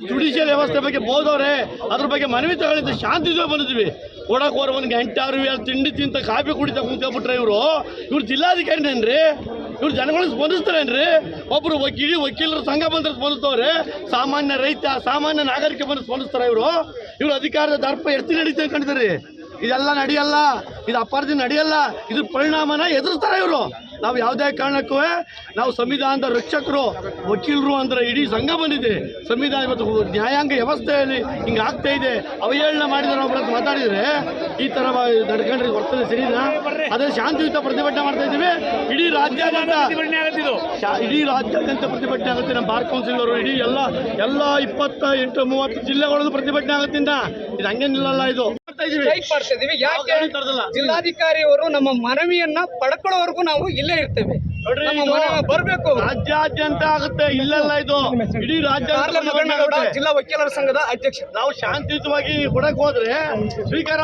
Judicial ವ್ಯವಸ್ಥೆ ಬಗ್ಗೆ ಬೋದವ್ರೆ ಅದ್ರ ಬಗ್ಗೆ ಮನವಿ ತಗೊಂಡಿದ್ದು ಶಾಂತಿಯುತ ಬಂದಿದ್ವಿ. ಕೊಡಕ್ ಹೋರ ಒಂದು ಗಂಟೆ ಆರು ಅಲ್ಲಿ ತಿಂಡಿ ತಿಂತ ಕಾಫಿ ಕುಡಿತ ಕುಂತ್ಕೊಬಿಟ್ರೆ ಇವರು. ಇವ್ರು ಜಿಲ್ಲಾಧಿಕಾರಿನೇನ್ರಿ ಇವ್ರು ಜನಗಳಿಗೆ ಸ್ಪಂದಿಸ್ತಾರೇನ್ರಿ ಒಬ್ರು ವಕೀಲಿ, ವಕೀಲರು ಸಂಘ ಬಂದ್ರೆ ಸ್ಪಂದಿಸ್ತವ್ರೆ. ಸಾಮಾನ್ಯ ರೈತ, ಸಾಮಾನ್ಯ ನಾಗರಿಕ ಬಂದ್ರೆ ಸ್ಪಂದಿಸ್ತಾರೆ ಇವರು. ಇವ್ರು ಅಧಿಕಾರದ ದರ್ಪ ಎತ್ತಿ ನಡೀತಾ ಕಂಡಿದ್ದಾರೆ. ಇದೆಲ್ಲ ನಡೆಯಲ್ಲ, ಇದು ಅಪರಾಧ ನಡೆಯಲ್ಲ, ಇದು ಪರಿಣಾಮನ ಎದುರಿಸ್ತಾರೆ ಇವರು. ನಾವು ಯಾವುದೇ ಕಾರಣಕ್ಕೂ, ನಾವು ಸಂವಿಧಾನದ ರಕ್ಷಕರು, ವಕೀಲರು ಅಂದ್ರೆ ಇಡೀ ಸಂಘ ಬಂದಿದೆ. ಸಂವಿಧಾನ ಇವತ್ತು ನ್ಯಾಯಾಂಗ ವ್ಯವಸ್ಥೆಯಲ್ಲಿ ಹಿಂಗೆ ಆಗ್ತಾ ಇದೆ. ಅವಹೇಳನ ಮಾಡಿದ್ರೆ ಒಬ್ಬರ ಮಾತಾಡಿದರೆ, ಈ ಥರ ನಡ್ಕೊಂಡ್ರಿ ಬರ್ತದೆ ಸರಿನಾ ಅದೇ ಶಾಂತಿಯುತ ಪ್ರತಿಭಟನೆ ಮಾಡ್ತಾ ಇದ್ದೀವಿ. ಇಡೀ ರಾಜ್ಯಾದ್ಯಂತ ಇಡೀ ರಾಜ್ಯಾದ್ಯಂತ ಪ್ರತಿಭಟನೆ ಆಗುತ್ತೆ. ನಮ್ಮ ಬಾರ್ ಕೌನ್ಸಿಲ್ ಅವರು ಇಡೀ ಎಲ್ಲ ಎಲ್ಲ ಇಪ್ಪತ್ತ ಎಂಟು, ಮೂವತ್ತು ಜಿಲ್ಲೆಗಳಲ್ಲೂ ಪ್ರತಿಭಟನೆ ಆಗುತ್ತಿಂದ ಇದು ಹಂಗೆ ನಿಲ್ಲಲ್ಲ ಇದು. ಮಾಡ್ತಾ ಇದೀವಿ. ಸ್ಟ್ರೈಕ್ ಮಾಡ್ತಾ ಇದೀವಿ. ಯಾಕೆ? ಕಾರಣಕ್ಕೆ ತರ್ದಲ್ಲ? ಜಿಲ್ಲಾಧಿಕಾರಿ ನಮ್ಮ ಮನವಿಯನ್ನ ಪಡ್ಕೊಳ್ಳೋವರೆಗೂ ನಾವು ಇಲ್ಲೇ ಇರ್ತೇವೆ. ನೋಡ್ರಿ, ನಮ್ಮ ಇದು ಮನವಿ ಬರ್ಬೇಕು. ರಾಜ್ಯಾದ್ಯಂತ ಆಗುತ್ತೆ ಇಲ್ಲೆಲ್ಲ ಇದು. ಇಡೀ ರಾಜ್ಯ ಕಾರ್ಲ ಜಿಲ್ಲಾ ವಕೀಲರ ಸಂಘದ ಅಧ್ಯಕ್ಷ. ನಾವು ಶಾಂತಿಯುತವಾಗಿ ಕೊಡಕ್ ಹೋದ್ರೆ ಸ್ವೀಕಾರ